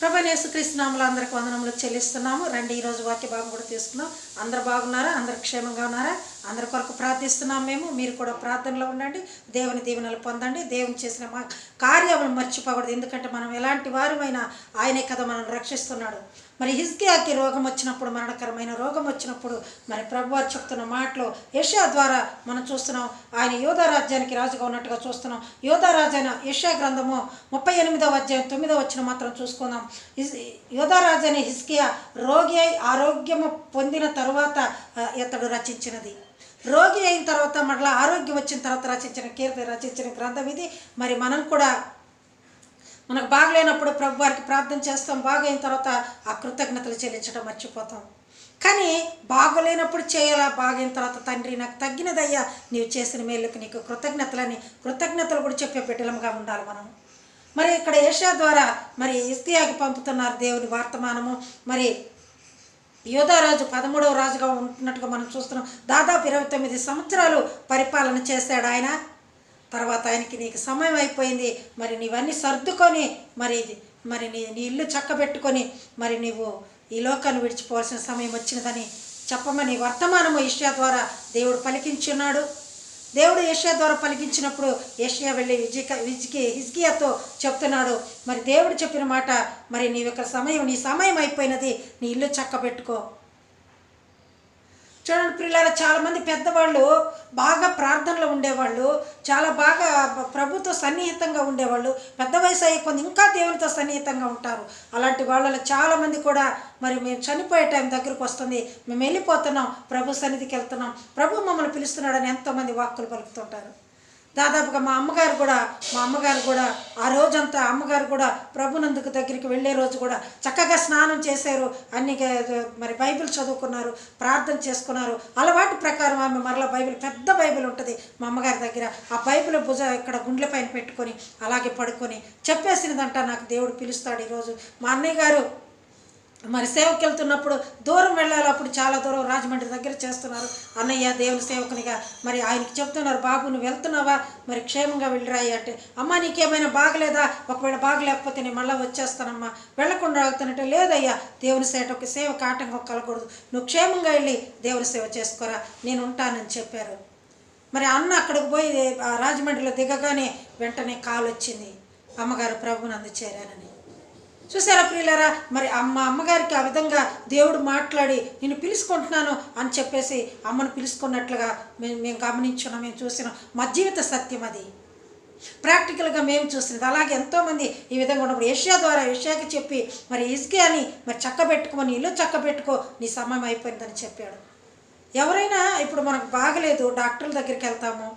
ప్రభనేసుక్రీస్తు నామలు అందరికి వందనములు చెల్లిస్తున్నాము. రండి ఈరోజు వాక్య భాగం కూడా తీసుకున్నాం అందరు బాగున్నారా? అందరు క్షేమంగా ఉన్నారా? అందరి కొరకు ప్రార్థిస్తున్నాం మేము. మీరు కూడా ప్రార్థనలో ఉండండి. దేవుని దీవెనలు పొందండి. దేవుని చేసిన మా కార్యములు మర్చిపోకూడదు. ఎందుకంటే మనం ఎలాంటి వారమైనా ఆయనే కదా మనం రక్షిస్తున్నాడు. మరి హిజ్కియాకి రోగం వచ్చినప్పుడు మరణకరమైన రోగం వచ్చినప్పుడు మరి ప్రభువారు చెప్తున్న మాటలు యషా ద్వారా మనం చూస్తున్నాం. ఆయన యోధా రాజ్యానికి రాజుగా ఉన్నట్టుగా చూస్తున్నాం. యోధా రాజైన యషా గ్రంథము ముప్పై ఎనిమిదవ అధ్యాయం తొమ్మిదవ వచ్చిన మాత్రం చూసుకుందాం. హిజ్ యోధా రాజైన హిజ్కియా రోగి అయి ఆరోగ్యము పొందిన తరువాత ఇతడు రచించినది. రోగి అయిన తర్వాత మరలా ఆరోగ్యం వచ్చిన తర్వాత రచించిన కీర్తి రచించిన గ్రంథం ఇది. మరి మనం కూడా మనకు బాగలేనప్పుడు ప్రభు వారికి ప్రార్థన చేస్తాం. బాగైన తర్వాత ఆ కృతజ్ఞతలు చెల్లించడం మర్చిపోతాం. కానీ బాగలేనప్పుడు చేయాలా? బాగైన తర్వాత తండ్రి నాకు తగ్గినదయ్యా. నీవు చేసిన మేలుకు నీకు కృతజ్ఞతలని కృతజ్ఞతలు కూడా చెప్పే బిడ్డలముగా ఉండాలి మనం. మరి ఇక్కడ ఏషియా ద్వారా మరి ఇస్తియాకి పంపుతున్నారు దేవుని వర్తమానము. మరి యోధారాజు పదమూడవ రాజుగా ఉంటున్నట్టుగా మనం చూస్తున్నాం. దాదాపు ఇరవై తొమ్మిది సంవత్సరాలు పరిపాలన చేశాడు ఆయన. తర్వాత ఆయనకి నీకు సమయం అయిపోయింది. మరి నీవన్నీ సర్దుకొని మరి మరి నీ నీ ఇల్లు చక్కబెట్టుకొని మరి నీవు ఈ లోకాన్ని విడిచిపోవాల్సిన సమయం వచ్చినదని చెప్పమని వర్తమానము ఏషియా ద్వారా దేవుడు పలికించున్నాడు. దేవుడు ఏషియా ద్వారా పలికించినప్పుడు ఏషియా వెళ్ళి విజిక విజికి హిజ్కియాతో చెప్తున్నాడు. మరి దేవుడు చెప్పిన మాట మరి నీ యొక్క సమయం నీ సమయం అయిపోయినది నీ ఇల్లు చక్కబెట్టుకో. చూడండి పిల్లలు చాలామంది పెద్దవాళ్ళు బాగా ప్రార్థనలో ఉండేవాళ్ళు చాలా బాగా ప్రభుతో సన్నిహితంగా ఉండేవాళ్ళు పెద్ద వయసు అయ్యే కొంత ఇంకా దేవునితో సన్నిహితంగా ఉంటారు. అలాంటి వాళ్ళలో చాలామంది కూడా మరి మేము చనిపోయే టైం దగ్గరకు వస్తుంది. మేము వెళ్ళిపోతున్నాం ప్రభు సన్నిధికి వెళ్తున్నాం. ప్రభు మమ్మల్ని పిలుస్తున్నాడని ఎంతోమంది వాక్కులు పలుకుతుంటారు. దాదాపుగా మా అమ్మగారు కూడా మా అమ్మగారు కూడా ఆ రోజంతా అమ్మగారు కూడా ప్రభునందుకు దగ్గరికి వెళ్ళే రోజు కూడా చక్కగా స్నానం చేశారు. అన్ని మరి బైబిల్ చదువుకున్నారు ప్రార్థన చేసుకున్నారు. అలవాటు ప్రకారం ఆమె మరలా బైబిల్ పెద్ద బైబిల్ ఉంటుంది మా అమ్మగారి దగ్గర. ఆ బైబిల్ భుజ ఇక్కడ గుండెల పైన పెట్టుకొని అలాగే పడుకొని చెప్పేసినదంట నాకు దేవుడు పిలుస్తాడు ఈరోజు. మా అన్నయ్య గారు మరి సేవకి వెళ్తున్నప్పుడు దూరం వెళ్ళాలి అప్పుడు చాలా దూరం రాజమండ్రి దగ్గర చేస్తున్నారు. అన్నయ్య దేవుని సేవకునిగా మరి ఆయనకి చెప్తున్నారు బాబు నువ్వు వెళ్తున్నావా? మరి క్షేమంగా వెళ్ళిరాయి అంటే అమ్మ నీకేమైనా బాగలేదా? ఒకవేళ బాగలేకపోతే నేను మళ్ళీ వచ్చేస్తానమ్మా. వెళ్ళకుండా ఆగుతానంటే లేదయ్యా. దేవుని సేవకి సేవకు ఆటంకం కలగకూడదు. నువ్వు క్షేమంగా వెళ్ళి దేవుని సేవ చేసుకోరా. నేను ఉంటానని చెప్పారు. మరి అన్న అక్కడికి పోయి ఆ రాజమండ్రిలో దిగగానే వెంటనే కాల్ వచ్చింది అమ్మగారు ప్రభుని అందుచేరానని చూసారా ప్రియులరా? మరి అమ్మ అమ్మగారికి ఆ విధంగా దేవుడు మాట్లాడి నేను పిలుచుకుంటున్నాను అని చెప్పేసి అమ్మను పిలుచుకున్నట్లుగా మేము మేము గమనించున్నాం మేము చూసినాం. మా జీవిత సత్యం అది. ప్రాక్టికల్గా మేము చూసినది. అలాగే ఎంతోమంది ఈ విధంగా ఉన్నప్పుడు ఏషియా ద్వారా ఏషియాకి చెప్పి మరి ఇసుకే అని మరి చక్క పెట్టుకోమని ఇల్లు చక్క పెట్టుకో నీ సమయం అయిపోయిందని చెప్పాడు. ఎవరైనా ఇప్పుడు మనకు బాగలేదు డాక్టర్ల దగ్గరికి వెళ్తాము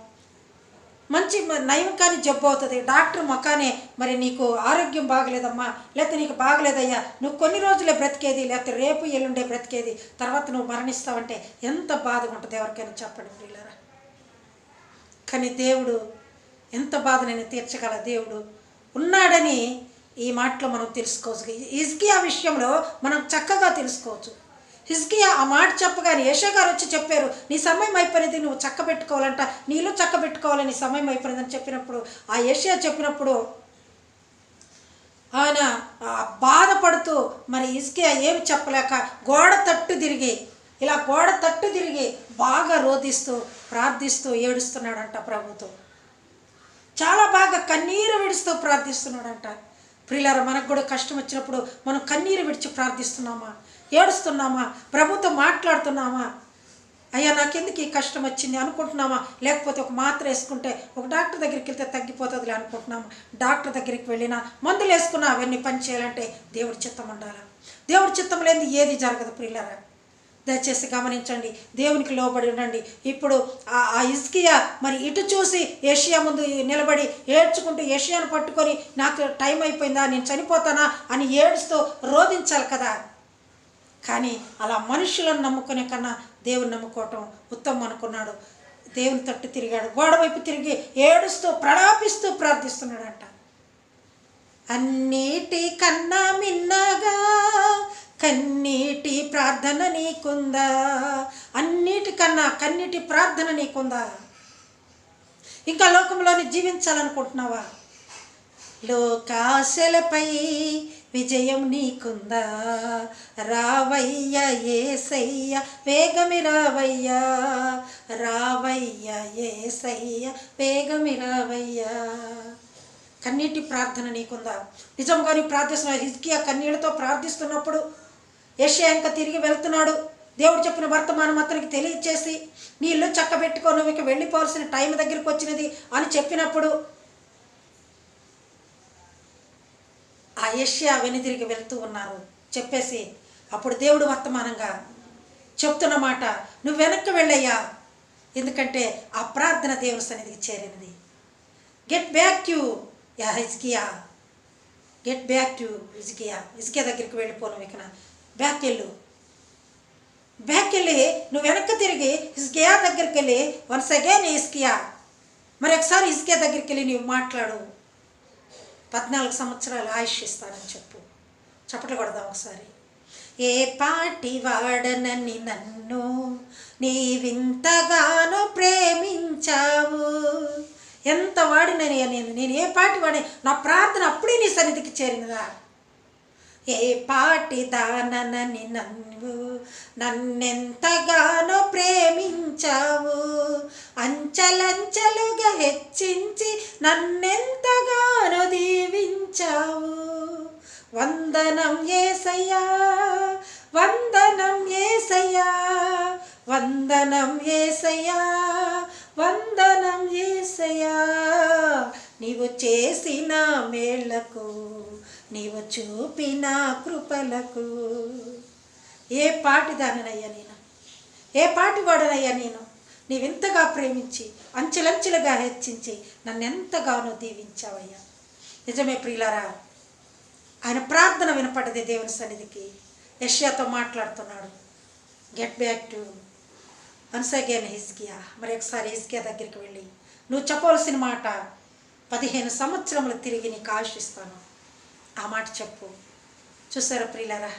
మంచి నయం కానీ జబ్బు అవుతుంది. డాక్టర్ మొకానే మరి నీకు ఆరోగ్యం బాగలేదమ్మా లేకపోతే నీకు బాగలేదయ్యా నువ్వు కొన్ని రోజులే బ్రతికేది లేకపోతే రేపు ఎల్లుండే బ్రతికేది తర్వాత నువ్వు మరణిస్తావంటే ఎంత బాధగా ఉంటుంది ఎవరికైనా చెప్పండి వీళ్ళరా కానీ దేవుడు ఎంత బాధనైనా తీర్చగల దేవుడు ఉన్నాడని ఈ మాటలో మనం తెలుసుకోవచ్చు. ఇజ్కియా విషయంలో మనం చక్కగా తెలుసుకోవచ్చు. హిజ్కియా ఆ మాట చెప్పగానే యశో గారు వచ్చి చెప్పారు నీ సమయం అయిపోయినది నువ్వు చక్క పెట్టుకోవాలంట. నీళ్ళు చక్క పెట్టుకోవాలి నీ సమయం అయిపోయిందని చెప్పినప్పుడు ఆ ఏషియా చెప్పినప్పుడు ఆయన బాధపడుతూ మరి ఇస్కియా ఏమి చెప్పలేక గోడ తట్టు తిరిగి ఇలా గోడ తట్టు తిరిగి బాగా రోధిస్తూ ప్రార్థిస్తూ ఏడుస్తున్నాడంట ప్రభుతో. చాలా బాగా కన్నీరు విడుస్తూ ప్రార్థిస్తున్నాడంట. ప్రియులారా మనకు కూడా కష్టం వచ్చినప్పుడు మనం కన్నీరు విడిచి ప్రార్థిస్తున్నామా? ఏడుస్తున్నామా? ప్రభుతో మాట్లాడుతున్నామా? అయ్యా నాకెందుకు ఈ కష్టం వచ్చింది అనుకుంటున్నామా? లేకపోతే ఒక మాత్ర వేసుకుంటే ఒక డాక్టర్ దగ్గరికి వెళ్తే తగ్గిపోతుందిలే అనుకుంటున్నాము? డాక్టర్ దగ్గరికి వెళ్ళినా మందులు వేసుకున్నా అవన్నీ పని చేయాలంటే దేవుడి చిత్తం ఉండాలి? దేవుడి చిత్తం లేని ఏది జరగదు ప్రియులారా దయచేసి గమనించండి. దేవునికి లోబడి ఉండండి. ఇప్పుడు ఆ ఆ ఇస్కియా మరి ఇటు చూసి ఏషియా ముందు నిలబడి ఏడ్చుకుంటూ ఏషియాను పట్టుకొని నాకు టైం అయిపోయిందా? నేను చనిపోతానా? అని ఏడుస్తూ రోధించాలి కదా. కానీ అలా మనుషులను నమ్ముకునే కన్నా దేవుని నమ్ముకోవటం ఉత్తమం అనుకున్నాడు. దేవుని తట్టు తిరిగాడు. గోడ వైపు తిరిగి ఏడుస్తూ ప్రలాపిస్తూ ప్రార్థిస్తున్నాడంట. అన్నిటి కన్నా మిన్నగా కన్నీటి ప్రార్థన నీకుందా? అన్నిటికన్నా కన్నీటి ప్రార్థన నీకుందా? ఇంకా లోకంలోని జీవించాలనుకుంటున్నావా? లోకాశలపై విజయం నీకుందా? రావయ్య ఏసయ్య వేగమి రావయ్య. రావయ్య ఏసయ్య వేగమి రావయ్య. కన్నీటి ప్రార్థన నీకుందా? నిజంగా నీ ప్రార్థిస్తున్న హిజ్కియా కన్నీళ్ళతో ప్రార్థిస్తున్నప్పుడు యెషయా ఇంకా తిరిగి వెళ్తున్నాడు. దేవుడు చెప్పిన వర్తమానం అతనికి తెలియచేసి నీ ఇల్లు చక్కబెట్టుకో నువ్వు ఇక వెళ్ళిపోవాల్సిన టైం దగ్గరికి వచ్చినది అని చెప్పినప్పుడు ఆ యష్యా వెనుదిరిగి వెళ్తూ ఉన్నారు. చెప్పేసి అప్పుడు దేవుడు వర్తమానంగా చెప్తున్న మాట నువ్వు వెనక్కి వెళ్ళయ్యా. ఎందుకంటే ఆ ప్రార్థన దేవుని సన్నిధికి చేరినది. Get back to yeah Hezekiah. Get back to Hezekiah. Hezekiah దగ్గరికి వెళ్ళిపోను ఇక బ్యాక్ వెళ్ళు బ్యాక్ వెళ్ళి నువ్వు వెనక్కి తిరిగి హిజ్కియా దగ్గరికి వెళ్ళి వన్స్ అగైన్ హిజ్కియా. మరి ఒకసారి హిజ్కియా దగ్గరికి వెళ్ళి నీవు మాట్లాడు. పద్నాలుగు సంవత్సరాలు ఆయుష్ ఇస్తానని చెప్పు. చప్పట్లు కొడదాం ఒకసారి. ఏ పాటి వాడనని నన్ను నీవింతగానో ప్రేమించావు. ఎంత వాడినని నేను నేను ఏ పాటి వాడి నా ప్రార్థన అప్పుడే నీ సన్నిధికి చేరినదా? ఏ పాటి దాననని నన్ను నన్నెంతగానో ప్రేమించావు. అంచలంచలుగా హెచ్చించి నన్నెంతగానో దీవించావు. వందనం ఏసయ్యా వందనం ఏసయ్యా వందనం ఏసయ్యా వందనం ఏసయ్యా. నీవు చేసిన మేళ్ళకు నీవు చూపిన కృపలకు. ఏ పాటి దానినయ్యా నేను? ఏ పాటి వాడనయ్యా నేను? నీవింతగా ప్రేమించి అంచెలంచెలుగా హెచ్చించి నన్ను ఎంతగానో దీవించావయ్యా. నిజమే ప్రియులారా ఆయన ప్రార్థన వినపడ్డది దేవుని సన్నిధికి. యష్యాతో మాట్లాడుతున్నాడు. గెట్ బ్యాక్ టు వన్స్ హిస్కియా మరి ఒకసారి హిస్కియా దగ్గరికి వెళ్ళి నువ్వు చెప్పవలసిన మాట పదిహేను సంవత్సరములు తిరిగి నీకు ఆశిస్తాను. ఆ మాట చెప్పు. చూసారా ప్రియులరా?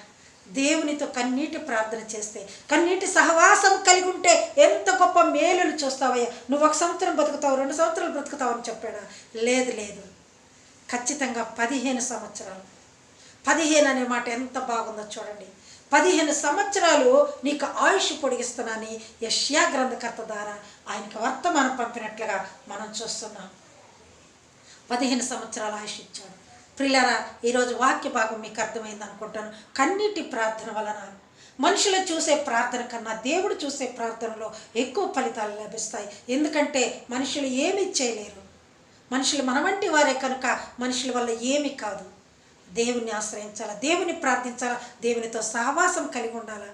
దేవునితో కన్నీటి ప్రార్థన చేస్తే కన్నీటి సహవాసం కలిగి ఉంటే ఎంత గొప్ప మేలులు చూస్తావయ్యా. నువ్వు ఒక సంవత్సరం బతుకుతావు రెండు సంవత్సరాలు బ్రతుకుతావు అని చెప్పాడా? లేదు లేదు. ఖచ్చితంగా పదిహేను సంవత్సరాలు. పదిహేను అనే మాట ఎంత బాగుందో చూడండి. పదిహేను సంవత్సరాలు నీకు ఆయుష్ పొడిగిస్తున్నాని యష్యా గ్రంథకర్త ద్వారా ఆయనకి వర్తమానం పంపినట్లుగా మనం చూస్తున్నాం. పదిహేను సంవత్సరాల ఆయుష్ ఇచ్చాడు. ప్రిలరా ఈరోజు వాక్య భాగం మీకు అర్థమైంది అనుకుంటాను కన్నీటి ప్రార్థన వలన మనుషులు చూసే ప్రార్థన కన్నా దేవుడు చూసే ప్రార్థనలో ఎక్కువ ఫలితాలు లభిస్తాయి. ఎందుకంటే మనుషులు ఏమి చేయలేరు. మనుషులు మన వంటి వారే కనుక మనుషుల వల్ల ఏమి కాదు. దేవుని ఆశ్రయించాలా? దేవుని ప్రార్థించాలా? దేవునితో సహవాసం కలిగి ఉండాలా?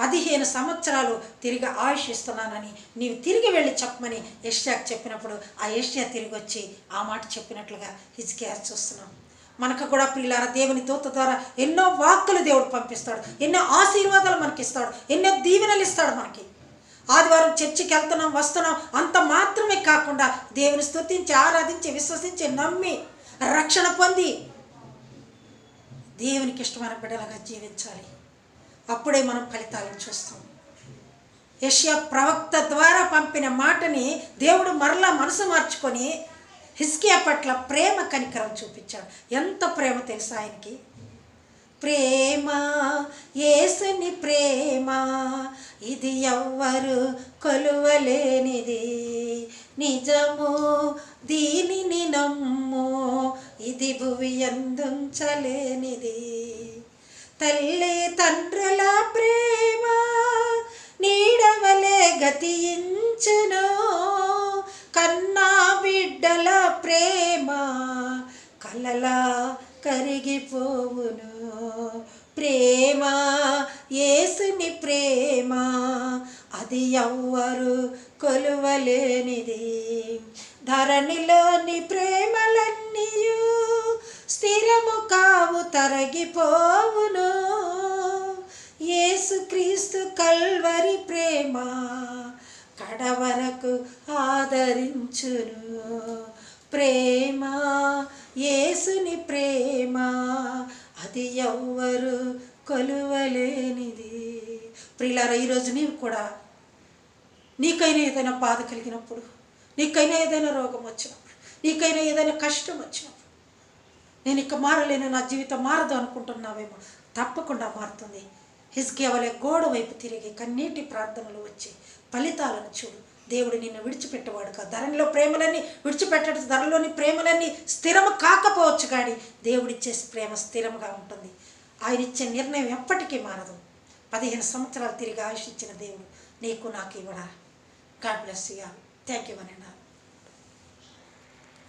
పదిహేను సంవత్సరాలు తిరిగి ఆయుష్ ఇస్తున్నానని నీవు తిరిగి వెళ్ళి చెప్పమని యష్యాకు చెప్పినప్పుడు ఆ యష్యా తిరిగి వచ్చి ఆ మాట చెప్పినట్లుగా హిజ్కియా చూస్తున్నాం. మనకు కూడా పిల్లార దేవుని దూత ద్వారా ఎన్నో వాక్కులు దేవుడు పంపిస్తాడు ఎన్నో ఆశీర్వాదాలు మనకి ఇస్తాడు ఎన్నో దీవెనలు ఇస్తాడు మనకి. ఆదివారం చర్చికి వెళ్తున్నాం వస్తున్నాం అంత మాత్రమే కాకుండా దేవుని స్థుతించి ఆరాధించి విశ్వసించి నమ్మి రక్షణ పొంది దేవునికి ఇష్టమైన బిడ్డలుగా జీవించాలి. అప్పుడే మనం ఫలితాలను చూస్తాం. యష్యా ప్రవక్త ద్వారా పంపిన మాటని దేవుడు మరలా మనసు మార్చుకొని హిస్కియా పట్ల ప్రేమ కనికరం చూపించాడు. ఎంత ప్రేమ తెలుసు ఆయనకి? ప్రేమ ఏసుని ప్రేమ ఇది ఎవ్వరు కొలువలేనిది. నిజము దీనిని నమ్ము ఇది భువి అందుంచలేనిది తల్లి తండ్రుల ప్రేమ నీడవలే గతించును. కన్నా బిడ్డల ప్రేమ కలలా కరిగిపోవును. ప్రేమ యేసుని ప్రేమ అది ఎవ్వరు కొలువలేనిది. ధరణిలోని ప్రేమలన్నీయు స్థిరము కా తరగిపోవును. యేసుక్రీస్తు కల్వరి ప్రేమ కడవరకు ఆదరించును. ప్రేమ యేసుని ప్రేమ అది ఎవ్వరు కొలువలేనిది. ప్రియులారా ఈరోజు నీవు కూడా నీకైనా ఏదైనా బాధ కలిగినప్పుడు నీకైనా ఏదైనా రోగం వచ్చినప్పుడు నీకైనా ఏదైనా కష్టం వచ్చినప్పుడు నేను ఇక మారలేను నా జీవితం మారదు అనుకుంటున్నావేమో. తప్పకుండా మారుతుంది. హిజ్కేవలే గోడ వైపు తిరిగి కన్నీటి ప్రార్థనలు వచ్చి ఫలితాలను చూడు. దేవుడు నిన్ను విడిచిపెట్టేవాడు కాదు. ధరలో ప్రేమలన్నీ విడిచిపెట్టడం ధరలోని ప్రేమలన్నీ స్థిరము కాకపోవచ్చు కానీ దేవుడిచ్చే ప్రేమ స్థిరముగా ఉంటుంది. ఆయన ఇచ్చే నిర్ణయం ఎప్పటికీ మారదు. పదిహేను సంవత్సరాలు తిరిగి ఆయుష్ ఇచ్చిన దేవుడు నీకు నాకు ఇవ్వడా? God bless you thank you అనండి